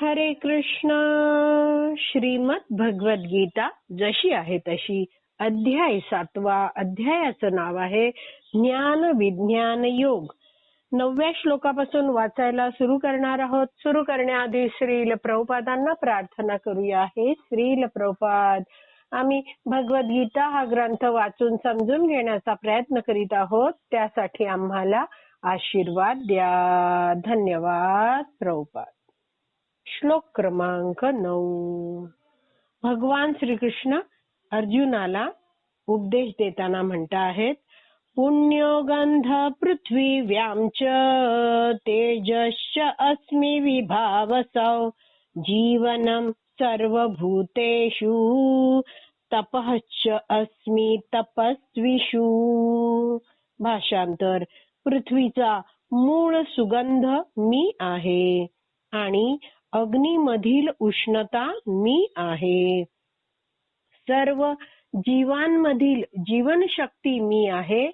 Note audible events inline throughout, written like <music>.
हरे कृष्ण श्रीमद भगवद्गीता जशी आहे तशी. अध्याय सातवा अध्यायाचं नाव आहे ज्ञान विज्ञान योग. नवव्या श्लोकापासून वाचायला सुरू करणार आहोत. सुरू करण्याआधी श्रील प्रभुपादांना प्रार्थना करूया. हे श्रील प्रभुपाद आम्ही भगवद्गीता हा ग्रंथ वाचून समजून घेण्याचा प्रयत्न करीत आहोत. त्यासाठी आम्हाला आशीर्वाद द्या. धन्यवाद प्रभुपाद. श्लोक क्रमांक नऊ. भगवान श्रीकृष्ण अर्जुनाला उपदेश देताना म्हणता आहेत पुण्योगंध पृथ्वीव्यां च तेजश्च अस्मि विभावसौ जीवनं सर्वभूतेषु तपश्च अस्मि तपस्विषु. भाषांतर पृथ्वीचा मूळ सुगंध मी आहे आणि अग्नीमधील उष्णता मी आहे. सर्व जीवांमधील जीवनशक्ती मी आहे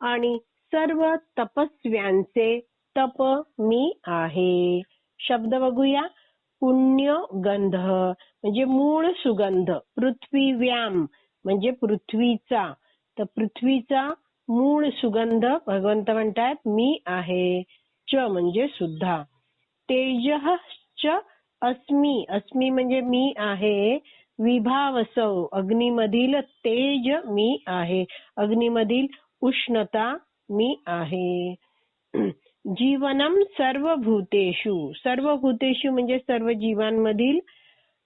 आणि सर्व तपस्व्यांचे तप मी आहे. शब्द बघूया. पुण्य गंध म्हणजे मूळ सुगंध. पृथ्वी व्याम म्हणजे पृथ्वीचा. तर पृथ्वीचा मूळ सुगंध भगवंत म्हणतात मी आहे. च म्हणजे सुद्धा. तेज च अस्मी अस्मी म्हणजे मी आहे विभावसौ अग्नीमधील तेज मी आहे अग्नीमधील उष्णता मी आहे. <clears throat> जीवनम सर्व भूतेषु सर्व भूतेषु म्हणजे सर्व जीवांमधील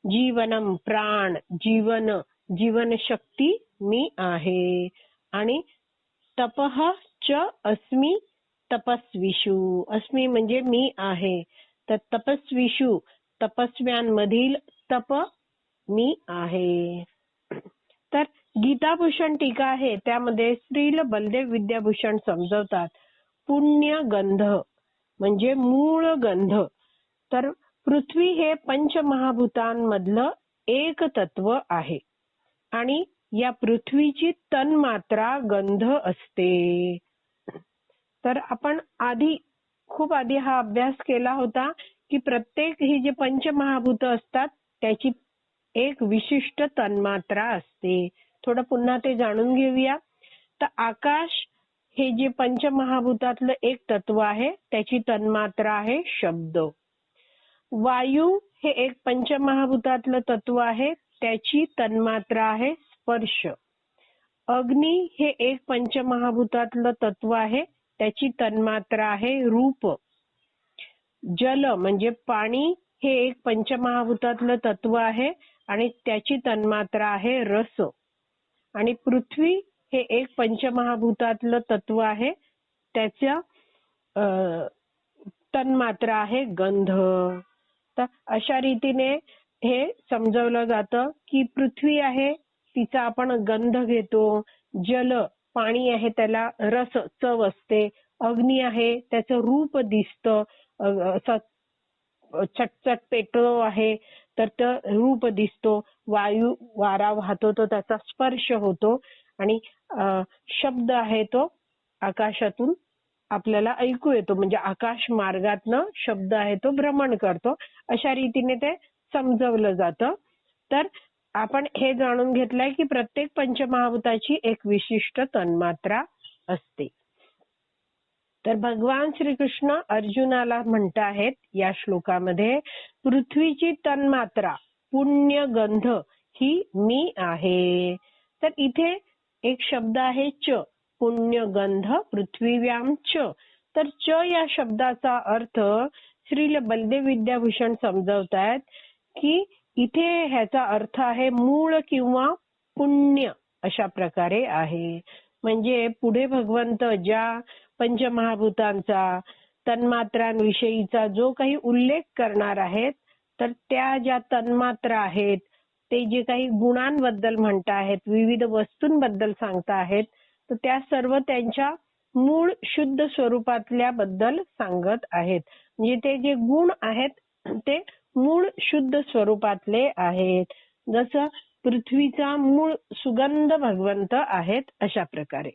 जीवनम प्राण जीवन जीवनशक्ती मी आहे. आणि तपह च अस्मी तपस्विषु. अस्मी म्हणजे मी आहे. तर तपस्विषु तपस्व्यांमधील तप मी आहे. तर गीताभूषण टीका आहे. त्यामध्ये श्रील बलदेव विद्याभूषण समजवतात. पुण्य गंध म्हणजे मूळ गंध. तर पृथ्वी हे पंचमहाभूतांमधलं एक तत्व आहे. आणि या पृथ्वीची तन्मात्रा गंध असते. तर आपण आधी खूप आधी हा अभ्यास केला होता की प्रत्येक ही जे पंचमहाभूत असतात त्याची एक विशिष्ट तन्मात्रा असते. थोडं पुन्हा ते जाणून घेऊया. तर आकाश हे जे पंचमहाभूतातलं एक तत्व आहे त्याची तन्मात्रा आहे शब्द. वायू हे एक पंचमहाभूतातलं तत्व आहे त्याची तन्मात्रा आहे स्पर्श. अग्नी हे एक पंचमहाभूतातलं तत्व आहे त्याची तन्मात्रा आहे रूप. जल म्हणजे पाणी हे एक पंचमहाभूतातलं तत्व आहे आणि त्याची तन्मात्रा आहे रस. आणि पृथ्वी हे एक पंचमहाभूतातलं तत्व आहे. त्याच्या तन्मात्रा आहे गंध. तर अशा रीतीने हे समजवलं जातं की पृथ्वी आहे तिचा आपण गंध घेतो. जल पाणी आहे त्याला रस चव असते. अग्नी आहे त्याचं रूप दिसतं. असं चटचट पेटलो आहे तर तो रूप दिसतो. वायू वारा वाहतो तो त्याचा स्पर्श होतो. आणि शब्द आहे तो आकाशातून आपल्याला ऐकू येतो. म्हणजे आकाश मार्गातनं शब्द आहे तो भ्रमण करतो. अशा रीतीने ते समजवलं जातं. तर आपण हे जाणून घेतलंय की प्रत्येक पंचमहाभूताची एक विशिष्ट तन्मात्रा असते. तर भगवान श्रीकृष्ण अर्जुनाला म्हणत आहेत या श्लोकामध्ये पृथ्वीची तन्मात्रा पुण्य गंध ही मी आहे. तर इथे एक शब्द आहे च पुण्य गंध पृथ्वीव्याम च. तर च या शब्दाचा अर्थ श्रील बलदेव विद्याभूषण समजवतायत की इथे ह्याचा अर्थ आहे मूळ किंवा पुण्य अशा प्रकारे आहे. म्हणजे पुढे भगवंत ज्या पंचमहाभूतांचा तन्मात्रांविषयीचा जो काही उल्लेख करणार आहेत तर त्या ज्या तन्मात्रा आहेत ते जे काही गुणांबद्दल म्हणत आहेत विविध वस्तूंबद्दल सांगता आहेत तर त्या सर्व त्यांच्या मूळ शुद्ध स्वरूपातल्या बद्दल सांगत आहेत. म्हणजे ते जे गुण आहेत ते मूळ शुद्ध स्वरूपातले आहेत. जसं पृथ्वीचा मूळ सुगंध भगवंत आहेत अशा प्रकारे.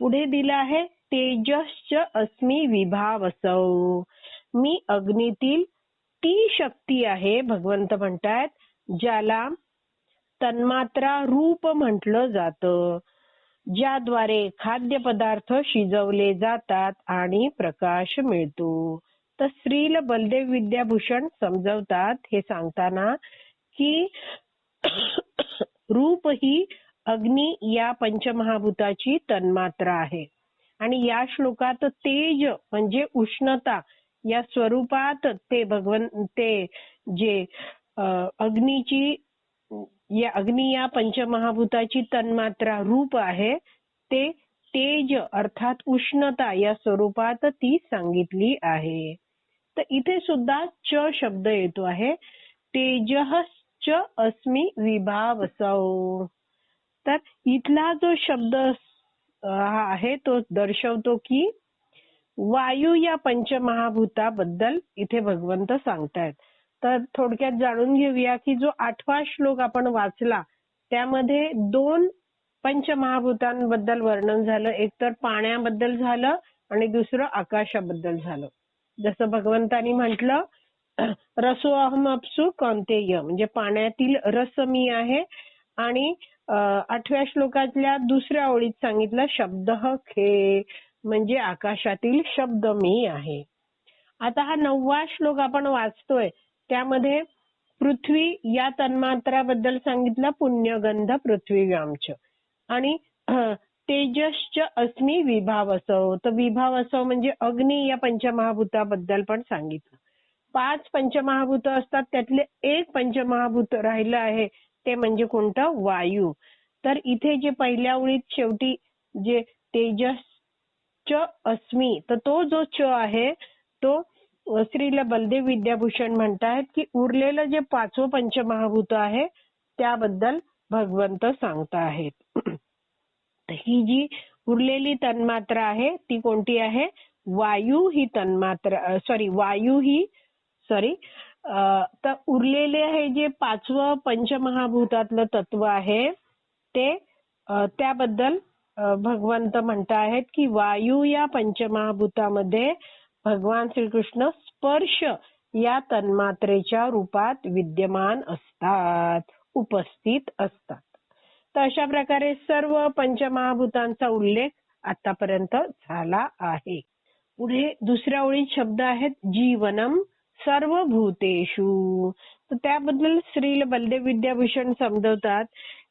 पुढे दिलं आहे तेजश्च अस्मी विभावसौ मी अग्नीतील ती शक्ती आहे भगवंत म्हणतायत ज्याला तन्मात्रा रूप म्हटलं जातं. ज्याद्वारे खाद्यपदार्थ शिजवले जातात आणि प्रकाश मिळतो. तर श्रील बलदेव विद्याभूषण समजवतात हे सांगताना की <coughs> रूप ही अग्नी या पंचमहाभूताची तन्मात्रा आहे. आणि या श्लोकात तेज म्हणजे उष्णता या स्वरूपात ते भगवन ते जे अग्नीची या अग्नी या पंचमहाभूताची तन्मात्रा रूप आहे ते तेज अर्थात उष्णता या स्वरूपात ती सांगितली आहे. तर इथे सुद्धा च शब्द येतो आहे तेजः च अस्मी विभावसौ. तर इथला जो शब्द हा आहे तो दर्शवतो की वायू या पंचमहाभूताबद्दल इथे भगवंत सांगतायत. तर थोडक्यात जाणून घेऊया की जो आठवा श्लोक आपण वाचला त्यामध्ये दोन पंचमहाभूतांबद्दल वर्णन झालं. एक तर पाण्याबद्दल झालं आणि दुसरं आकाशाबद्दल झालं. जसं भगवंतानी म्हटलं रसो अहम अपसु कौंतेय म्हणजे पाण्यातील रस मी आहे आणि आठव्या श्लोकातल्या दुसऱ्या ओळीत सांगितलं शब्द खे म्हणजे आकाशातील शब्द मी आहे. आता हा नववा श्लोक आपण वाचतोय. त्यामध्ये पृथ्वी या तन्मात्राबद्दल सांगितलं पुण्यगंध पृथ्वीव्यामच आणि तेजश्च अस्मी विभावसव तर विभावसव म्हणजे अग्नी या पंचमहाभूताबद्दल पण सांगितलं. पाच पंचमहाभूत असतात त्यातले एक पंचमहाभूत राहिलं आहे ते म्हणजे कोणतं? वायू. तर इथे जे पहिल्या ओळीत शेवटी जे तेजस च अस्मी तर तो जो च आहे तो श्रीला बलदेव विद्याभूषण म्हणतायत की उरलेलं जे पाचवं पंचमहाभूत आहे त्याबद्दल भगवंत सांगता आहेत <clears throat> ही जी उरलेली तन्मात्रा आहे ती कोणती आहे? वायू ही तन्मात्रा सॉरी वायू ही सॉरी तर उरलेले हे जे पाचवं पंचमहाभूतातलं तत्व आहे ते त्याबद्दल भगवंत भगवंत म्हणतायत की वायू या पंचमहाभूतामध्ये भगवान श्रीकृष्ण स्पर्श या तन्मात्रेच्या रूपात विद्यमान असतात उपस्थित असतात. तर अशा प्रकारे सर्व पंचमहाभूतांचा उल्लेख आतापर्यंत झाला आहे. पुढे दुसऱ्या ओळीत शब्द आहेत जीवनम सर्व भूतेषु तर त्याबद्दल श्री बलदेव विद्याभूषण समजवतात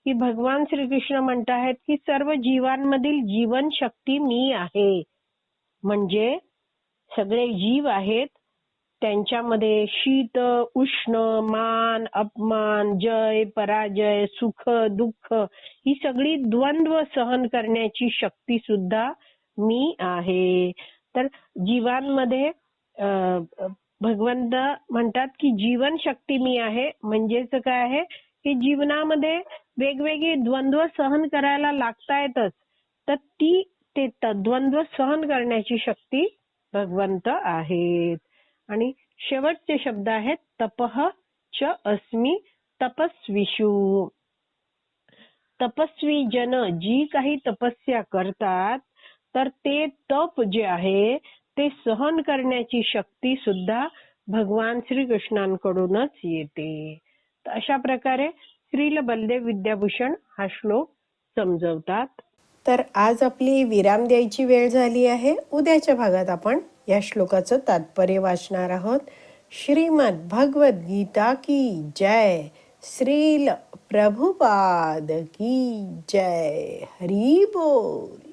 की भगवान श्रीकृष्ण आहेत की सर्व जीवांमधील जीवन शक्ती मी आहे. म्हणजे सगळे जीव आहेत त्यांच्यामध्ये शीत उष्ण मान अपमान जय पराजय सुख दुःख ही सगळी द्वंद्व सहन करण्याची शक्ती सुद्धा मी आहे. तर जीवांमध्ये भगवंत म्हणतात की जीवन शक्ती मी आहे. म्हणजेच काय आहे? की जीवनामध्ये वेगवेगळी द्वंद्व सहन करायला लागतायतच तर ती ते द्वंद्व सहन करण्याची शक्ती भगवंत आहेत. आणि शेवटचे शब्द आहेत तपह च अस्मी तपस्विषु. तपस्वी जन जी काही तपस्या करतात तर ते तप जे आहे ते सहन करण्याची शक्ती सुद्धा भगवान श्रीकृष्णांकडूनच येते. अशा प्रकारे श्रील बलदेव विद्याभूषण हा श्लोक समजवतात. तर आज आपली विराम द्यायची वेळ झाली आहे. उद्याच्या भागात आपण या श्लोकाचं तात्पर्य वाचणार आहोत. श्रीमद भगवद गीता की जय. श्रील प्रभुपाद की जय. हरी बोल.